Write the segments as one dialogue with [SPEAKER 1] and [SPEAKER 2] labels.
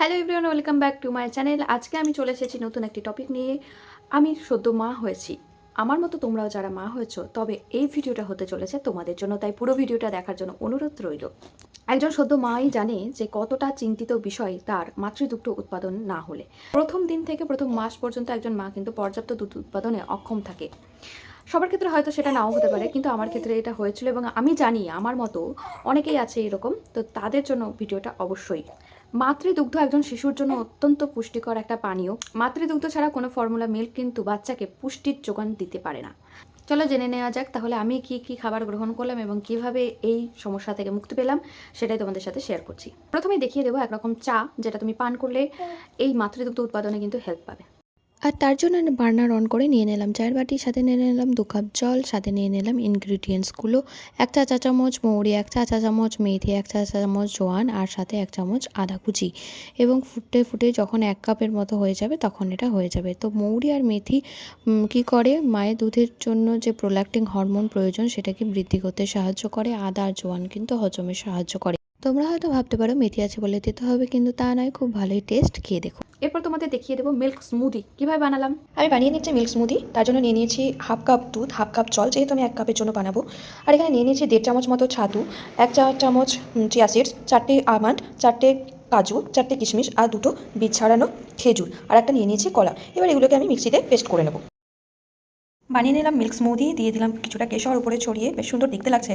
[SPEAKER 1] Hello everyone welcome back to my channel আজকে আমি চলে এসেছি নতুন একটি টপিক নিয়ে। আমি সদ্য মা হয়েছি। আমার মতো তোমরাও যারা মা হয়েছো, তবে এই ভিডিওটা হতে চলেছে তোমাদের জন্য, তাই পুরো ভিডিওটা দেখার জন্য অনুরোধ রইল। একজন সদ্য মাই জানে যে কতটা চিন্তিত বিষয় তার মাতৃদুগ্ধ উৎপাদন না হলে। প্রথম দিন থেকে প্রথম মাস পর্যন্ত একজন মা কিন্তু পর্যাপ্ত দুধ উৎপাদনে অক্ষম থাকে। সবার ক্ষেত্রে হয়তো সেটা নাও হতে পারে, কিন্তু আমার ক্ষেত্রে এটা হয়েছিল এবং আমি জানি আমার মতো অনেকেই আছে এরকম, তো তাদের জন্য ভিডিওটা অবশ্যই। মাতৃদুগ্ধ একজন শিশুর জন্য অত্যন্ত পুষ্টিকর একটা পানীয়। মাতৃদুগ্ধ ছাড়া কোনো ফর্মুলা মিল্ক কিন্তু বাচ্চাকে পুষ্টির যোগান দিতে পারে না। চলো জেনে নেওয়া যাক, তাহলে আমি কি কি খাবার গ্রহণ করলাম এবং কীভাবে এই সমস্যা থেকে মুক্তি পেলাম সেটাই তোমাদের সাথে শেয়ার করছি। প্রথমে দেখিয়ে দেবো একরকম চা, যেটা তুমি পান করলে এই মাতৃদুগ্ধ উৎপাদনে কিন্তু হেল্প পাবে।
[SPEAKER 2] আর তার জন্য বার্নার অন করে নিয়ে নিলাম। চায়ের বাটি, সাথে নিয়ে নিলাম দু কাপ জল, সাথে নিয়ে নিলাম ইনগ্রিডিয়েন্টসগুলো এক চা চা চামচ মৌরি, এক চা চা চামচ মেথি, এক চা চা চামচ জোয়ান, আর সাথে এক চামচ আদা কুচি। এবং ফুটে ফুটে যখন এক কাপের মতো হয়ে যাবে, তখন এটা হয়ে যাবে। তো মৌরি আর মেথি কি করে? মায়ের দুধের জন্য যে প্রোল্যাক্টিং হরমোন প্রয়োজন, সেটাকে বৃদ্ধি করতে সাহায্য করে। আদা আর জোয়ান কিন্তু হজমে সাহায্য করে। তোমরা হয়তো ভাবতে পারো, মেথি আছে বলে দিতে হবে, কিন্তু তা নয়, খুব ভালোই টেস্ট খেয়ে দেখো।
[SPEAKER 1] এরপর তোমাদের দেখিয়ে দেবো মিল্ক স্মুদি কীভাবে বানালাম?
[SPEAKER 3] আমি বানিয়ে নিচ্ছি মিল্ক স্মুদি তার জন্য নিয়ে নিয়েছি হাফ কাপ দুধ হাফ কাপ জল যেহেতু আমি এক কাপের জন্য বানাবো। আর এখানে নিয়ে নিয়েছি দেড় চামচ মতো ছাতু এক চা চামচ চিয়া সিডস চারটে আমন্ড চারটে কাজু চারটে কিশমিশ আর দুটো বীজ ছাড়ানো খেজুর। আর একটা নিয়ে নিয়েছি কলা। এবার এগুলোকে আমি মিক্সিতে পেস্ট করে নেব। বানিয়ে নিলাম মিল্ক স্মুদি দিয়ে দিলাম কিছুটা কেশর উপরে ছড়িয়ে বেশ সুন্দর দেখতে লাগছে।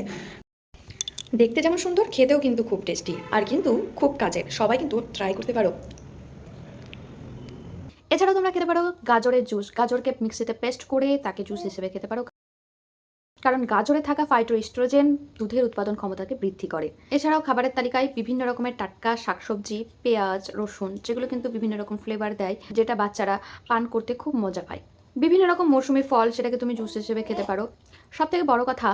[SPEAKER 1] দেখতে যেমন সুন্দর খেতেও কিন্তু খুব টেস্টি আর কিন্তু খুব কাজের। সবাই কিন্তু ট্রাই করতে পারো। এছাড়াও তোমরা খেতে পারো গাজরের জুস গাজরকে মিক্সিতে পেস্ট করে তাকে জুস হিসেবে খেতে পারো। কারণ গাজরে থাকা ফাইটো ইস্ট্রোজেন দুধের উৎপাদন ক্ষমতাকে বৃদ্ধি করে। এছাড়াও খাবারের তালিকায় বিভিন্ন রকমের টাটকা শাকসবজি, পেঁয়াজ, রসুন যেগুলো কিন্তু বিভিন্ন রকম ফ্লেভার দেয়, যেটা বাচ্চারা পান করতে খুব মজা পায়। বিভিন্ন রকম মৌসুমি ফল সেটাকে তুমি জুস হিসেবে খেতে পারো। সব থেকে বড় কথা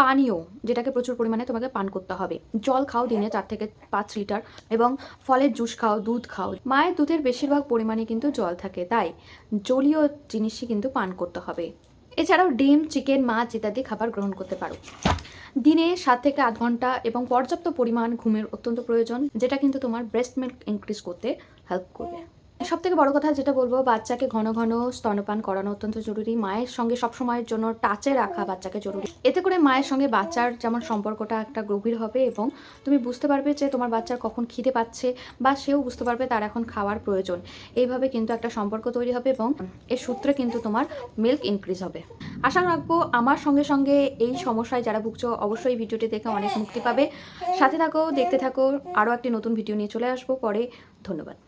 [SPEAKER 1] পানীয়, যেটাকে প্রচুর পরিমাণে তোমাকে পান করতে হবে। জল খাও দিনে চার থেকে পাঁচ লিটার এবং ফলের জুস খাও, দুধ খাও। মায়ের দুধের বেশিরভাগ পরিমাণে কিন্তু জল থাকে, তাই জলীয় জিনিসই কিন্তু পান করতে হবে। এছাড়াও ডিম, চিকেন, মাছ ইত্যাদি খাবার গ্রহণ করতে পারো। দিনে সাত থেকে আধ ঘণ্টা এবং পর্যাপ্ত পরিমাণ ঘুমের অত্যন্ত প্রয়োজন, যেটা কিন্তু তোমার ব্রেস্ট মিল্ক ইনক্রিজ করতে হেল্প করবে। সব থেকে বড় কথা যেটা বলব, বাচ্চাকে ঘন ঘন স্তনপান করানো অত্যন্ত জরুরি। মায়ের সঙ্গে সবসময়ের জন্য টাচে রাখা বাচ্চাকে জরুরি। এতে করে মায়ের সঙ্গে বাচ্চার যেমন সম্পর্কটা একটা গভীর হবে এবং তুমি বুঝতে পারবে যে তোমার বাচ্চার কখন খিদে পাচ্ছে বা সেও বুঝতে পারবে তার এখন খাওয়ার প্রয়োজন। এইভাবে কিন্তু একটা সম্পর্ক তৈরি হবে এবং এর সূত্রে কিন্তু তোমার মিল্ক ইনক্রিজ হবে। আশা রাখব আমার সঙ্গে সঙ্গে এই সমস্যায় যারা ভুগছো অবশ্যই ভিডিওটি দেখে অনেক মুক্তি পাবে। সাথে থাকো, দেখতে থাকো, আরও একটি নতুন ভিডিও নিয়ে চলে আসব। পরে ধন্যবাদ।